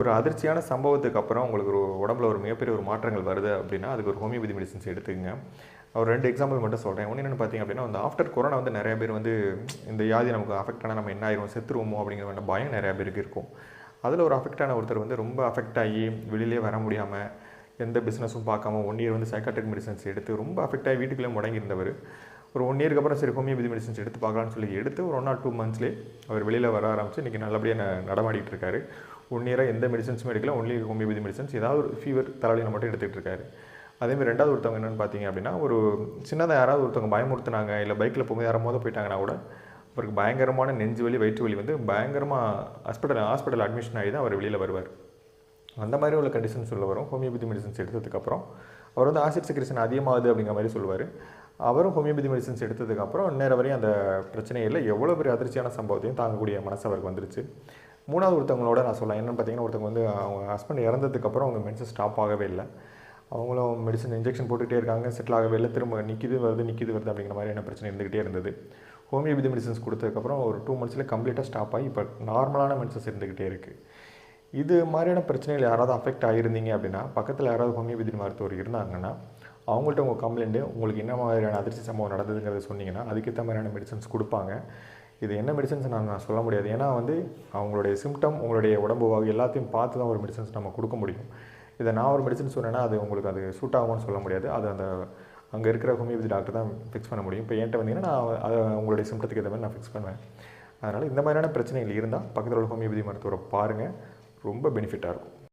ஒரு அதிர்ச்சியான சம்பவத்துக்கு அப்புறம் உங்களுக்கு ஒரு உடம்புல ஒரு மிகப்பெரிய ஒரு மாற்றங்கள் வருது அப்படின்னா அதுக்கு ஒரு ஹோமியோபதி மெடிசன்ஸ் எடுத்துக்கங்க. ஒரு ரெண்டு எக்ஸாம்பிள் மட்டும் சொல்கிறேன் ஒன்று என்னென்னு பார்த்தீங்க அப்படின்னா அந்த ஆஃப்டர் கொரோனா வந்து நிறைய பேர் வந்து இந்த வியாதி நமக்கு அஃபெக்ட் ஆனால் நம்ம என்ன ஆயிரும் செத்துருவோமோ அப்படிங்கிற மாதிரி பயம் நிறைய பேருக்கு இருக்கும். அதில் ஒரு அஃபெக்டான ஒருத்தர் வந்து ரொம்ப அஃபெக்ட் ஆகி வெளியிலே வர முடியாமல் எந்த பிஸ்னஸும் பார்க்காம ஒன் இயர் வந்து சைக்காட்ரிக் மெடிசன்ஸ் எடுத்து ரொம்ப அஃபெக்ட் ஆகி வீட்டுக்குள்ளே முடங்கியிருந்தவர். ஒரு ஒன் இயருக்கு அப்புறம் சரி ஹோமியோபதி மெடிசன்ஸ் எடுத்து பார்க்கலாம்னு சொல்லி எடுத்து ஒரு ஒன் ஆர் டூ மந்த்ஸ்லேயே அவர் வெளியில் வர ஆரம்பித்து இன்றைக்கி நல்லபடியாக நடமாடிட்டு இருக்காரு. ஒன் இயராக எந்த மெடிசன்ஸுமே எடுக்கல ஒன்லி ஹோமியோபதி மெடிசன்ஸ் ஏதாவது ஒரு ஃபீவர் தலைவலியில் மட்டும் எடுத்துகிட்டு இருக்காரு. அதேமாதிரி ரெண்டாவது ஒருத்தவங்க என்னென்னு பார்த்தீங்க அப்படின்னா ஒரு சின்னதாக யாராவது ஒருத்தவங்க பயமுறுத்துனாங்க இல்லை பைக்கில் போகும்போது யாரும் மோத போயிட்டாங்கன்னா கூட அவருக்கு பயங்கரமான நெஞ்சு வலி வயிற்று வலி வந்து பயங்கரமாக ஹாஸ்பிட்டல் ஹாஸ்பிட்டல் அட்மிஷன் ஆகி தான் அவர் வெளியில் வருவார். அந்த மாதிரி உள்ள கண்டிஷன்ஸ் உள்ள வரும். ஹோமியோபதி மெடிசன்ஸ் எடுத்ததுக்கப்புறம் அவர் வந்து ஆசிட் செக்ரேஷன் அதிகமாகுது அப்படிங்கிற மாதிரி சொல்லுவார். அவரும் ஹோமியோபதி மெடிசன்ஸ் எடுத்ததுக்கப்புறம் நேரம் வரையும் அந்த பிரச்சனையில் எவ்வளோ பெரிய அதிர்ச்சியான சம்பவத்தையும் தாங்கக்கூடிய மனசு அவருக்கு வந்துருச்சு. மூணாவது ஒருத்தவங்களோட நான் சொல்லலாம். என்னென்னு பார்த்தீங்கன்னா ஒருத்தவங்க வந்து அவங்க ஹஸ்பண்ட் இறந்ததுக்கப்புறம் அவங்க மெடிசன் ஸ்டாப் ஆகவே இல்லை. அவங்களும் மெடிசன் இன்ஜெக்ஷன் போட்டுக்கிட்டே இருக்காங்க. செட்டில் ஆகவே இல்லை. திரும்ப நிற்கிது வருது நிற்கிது வருது அப்படிங்கிற மாதிரியான பிரச்சனை இருந்துகிட்டே இருந்தது. ஹோமியோபதி மெடிசன்ஸ் கொடுத்ததுக்கப்புறம் ஒரு டூ மந்த்ஸில் கம்ப்ளீட்டாக ஸ்டாப் ஆகி இப்போ நார்மலான மெடிசன்ஸ் இருந்துக்கிட்டே இருக்குது இது மாதிரியான பிரச்சனைகள் யாராவது அஃபெக்ட் ஆகிருந்தீங்க அப்படின்னா பக்கத்தில் யாராவது ஹோமியோபதி மருத்துவர் இருந்தாங்கன்னா அவங்கள்ட்ட உங்கள் கம்ப்ளைண்ட்டு உங்களுக்கு என்ன மாதிரியான அதிர்ச்சி சம்பவம் நடந்ததுங்கிறத சொன்னீங்கன்னா அதுக்கேற்ற மாதிரியான மெடிசன்ஸ் கொடுப்பாங்க. இது என்ன மெடிசன்ஸ் நான் நான் சொல்ல முடியாது. ஏன்னா வந்து அவங்களுடைய சிம்டம் உங்களுடைய உடம்பு வகை எல்லாத்தையும் பார்த்து தான் ஒரு மெடிசன்ஸ் நம்ம கொடுக்க முடியும். இதை நான் ஒரு மெடிசன் சொன்னேன்னா அது உங்களுக்கு அது சூட் ஆகும்னு சொல்ல முடியாது. அது அந்த அங்கே இருக்கிற ஹோமியோபதி டாக்டர் தான் ஃபிக்ஸ் பண்ண முடியும். இப்போ என்கிட்ட வந்தீங்கன்னா நான் அதை உங்களுடைய சிம்டத்துக்கு ஏற்ற மாதிரி நான் ஃபிக்ஸ் பண்ணுவேன். அதனால் இந்த மாதிரியான பிரச்சனைகள் இருந்தால் பக்கத்தில் உள்ள ஹோமியோபதி மருத்துவரை பாருங்கள் ரொம்ப பெனிஃபிட்டாக இருக்கும்.